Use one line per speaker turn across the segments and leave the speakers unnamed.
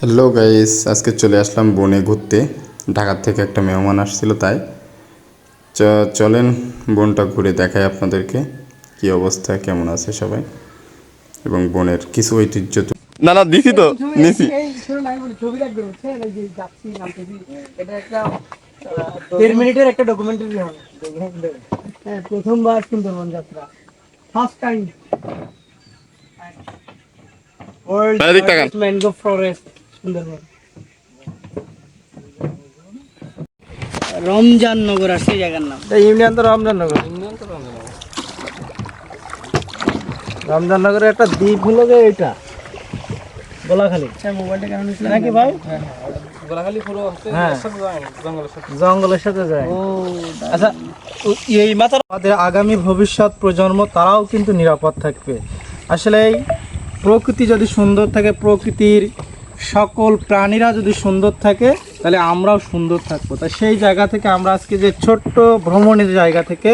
Hello guys আজকে চলে আসলাম বনে ঘুরতে। ঢাকার থেকে একটা মেহমান আসছিল তাই। চ- চলেন বনটা ঘুরে দেখাই আপনাদেরকে কি অবস্থা কেমন আছে সবাই। এবং বনের কিছু ঐতিহ্য তো- না না দিছি তো নিছি
এই শোনো না, আমি বলি, ছবি রাখবে বুঝছেন? এই যে যাচ্ছি, নামতেছি, এটা একটা, আহ, দেড় মিনিটের একটা ডকুমেন্টারি হবে। হ্যাঁ প্রথমবার সুন্দরবন যাত্রা। First time world. Mangrove forest Sundarban. Ramzan Nagar আছে এই জায়গার নাম?
ইউনিয়ন তো রমজাননগর রমজাননগরের একটা দ্বীপ হলো যে এটা গোলাখালী।
মোবাইলটা হয়েছিল
নাকি ভাই? হ্যাঁ।
জঙ্গলের সাথে
যায়। আচ্ছা আগামী ভবিষ্যৎ প্রজন্ম, তারাও কিন্তু নিরাপদ থাকবে। আসলে প্রকৃতি যদি সুন্দর থাকে, প্রকৃতির সকল প্রাণীরা যদি সুন্দর থাকে তাহলে আমরাও সুন্দর থাকব। তাই সেই জায়গা থেকে আমরা আজকে যে ছোট্ট ভ্রমণের জায়গা থেকে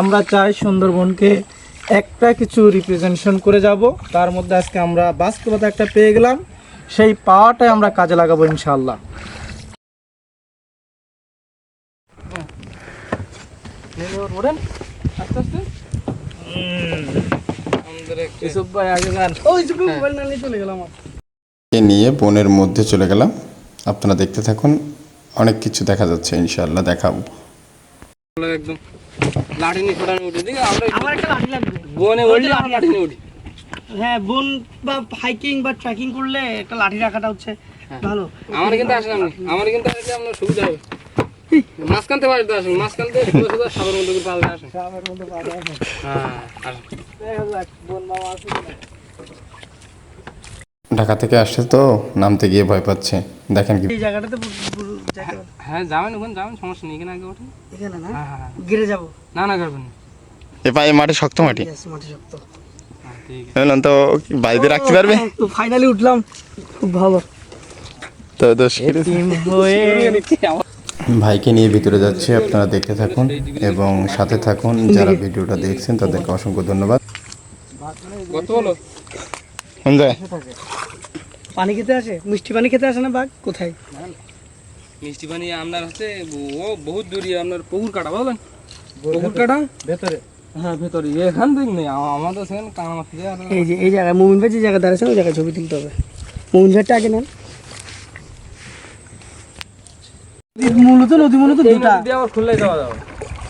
আমরা চাই সুন্দরবনকে একটা কিছু রিপ্রেজেন্টেশন করে যাব। তার মধ্যে আজকে আমরা বাস্তবতা একটা পেয়ে গেলাম। সেই পাওয়াটাই আমরা কাজে লাগাবো ইনশাআল্লাহ।
ইসুফ ভাই আগে গান ওই যে মোবাইল না নিয়ে চলে গেলাম।
এ নিয়ে বনের মধ্যে চলে গেলাম। আপনারা দেখতে থাকুন অনেক কিছু দেখা যাচ্ছে ইনশাআল্লাহ দেখাবো।
একদম লাঠি নিয়ে উঠে আমরা
একটা লাঠি লাগবে
বনে উঠলে আমরা লাঠি নিয়ে উঠি।
হ্যাঁ বন বা হাইকিং বা ট্রেকিং করলে একটা লাঠি রাখাটা হচ্ছে ভালো।
আমার কিন্তু আপনি আমার কিন্তু আসলে আপনার সুবিধা হবে। মাঝখান থেকে বাড়িতে আসুন মাঝখান থেকে সোজা সাগর পাল্টে আসুন হ্যাঁ আসুন।
ঢাকা থেকে আসছে তো নামতে গিয়ে ভয় পাচ্ছে। দেখেন কি
এই জায়গাটাতে যাকে-
হ্যাঁ যাবেন ওখানে যাবেন সমস্যা নেই এখানে আগে ওঠেন।
এখানে না?
হ্যাঁ হ্যাঁ
গিরে যাব।
না না করবেন না।
এ পায়ে মাঠে শক্ত মাটি?
মাটি শক্ত।
হ্যাঁ, ঠিক
বললাম তো বাড়িতে রাখতে পারবে?
হ্যাঁ, তো ফাইনালি উঠলাম। খুব ভালো।
তো তো
আছে
ভাইকে নিয়ে ভিতরে যাচ্ছি আপনারা দেখতে থাকুন এবং সাথে থাকুন। যারা ভিডিওটা দেখছেন তাদেরকে অসংখ্য ধন্যবাদ।
কত হলো?
পানি খেতে আসে? মিষ্টি পানি খেতে আসে না বাঘ? কোথায়?
মিষ্টি পানি আপনার হচ্ছে ও বহুত দূরে আপনার পুকুর কাটা বলেন পুকুর কাটা?
ভেতরে।
হ্যাঁ ভেতরে। এখান থেকে নেই আমাদের সেখানে কানা মাছ দিয়ে আর-
এই যে এই জায়গায় মুমিন ভাই যে জায়গায় দাঁড়াচ্ছে ওই জায়গায় ছবি তুলতে হবে। মুমিন ভাইটা আগে নেন। মূলত নদী মূলত দুটা।
আবার খুললে যাওয়া যাবে।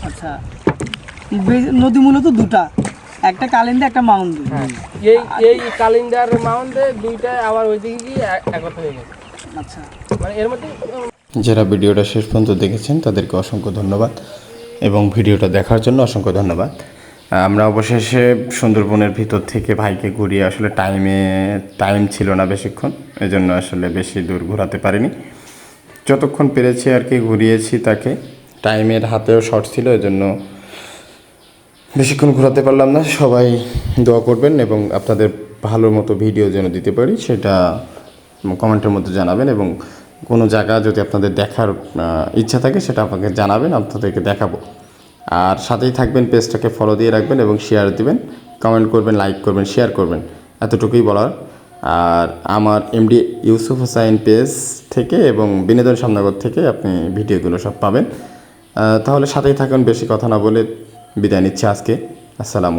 আচ্ছা। নদী মূলত দুটা। একটা কালিন্দা একটা মাউন্দি।
এই এই কালিন্দার মাউন্টে দুইটা আবার ওই দিকে গিয়ে এক- একত্র হয়ে গেছে।
আচ্ছা।
মানে এর মধ্যে
যারা ভিডিওটা শেষ পর্যন্ত দেখেছেন তাদেরকে অসংখ্য ধন্যবাদ এবং ভিডিওটা দেখার জন্য অসংখ্য ধন্যবাদ। আমরা অবশেষে সুন্দরবনের ভিতর থেকে ভাইকে ঘুরিয়ে আসলে টাইমে টাইম ছিল না বেশিক্ষণ এজন্য আসলে বেশি দূর ঘোরাতে পারিনি। যতক্ষণ পেরেছি আর কি ঘুরিয়েছি তাকে। টাইমের হাতেও শর্ট ছিল এজন্য বেশিক্ষণ ঘোরাতে পারলাম না, সবাই দোয়া করবেন এবং আপনাদের ভালো মতো ভিডিও যেন দিতে পারি, সেটা কমেন্টের মধ্যে জানাবেন এবং কোনো জায়গা যদি আপনাদের দেখার ইচ্ছা থাকে সেটা আপনাকে জানাবেন আপনাদেরকে দেখাবো। আর সাথেই থাকবেন, পেজটাকে ফলো দিয়ে রাখবেন এবং শেয়ার দিবেন কমেন্ট করবেন লাইক করবেন শেয়ার করবেন, এতটুকুই বলার। আর আমার এমডি ইউসুফ হোসাইন পেজ থেকে এবং বিনোদন সামনগর থেকে আপনি ভিডিওগুলো সব পাবেন। তাহলে সাথেই থাকুন, বেশি কথা না বলে বিদায় নিচ্ছি আজকে। আসসালামু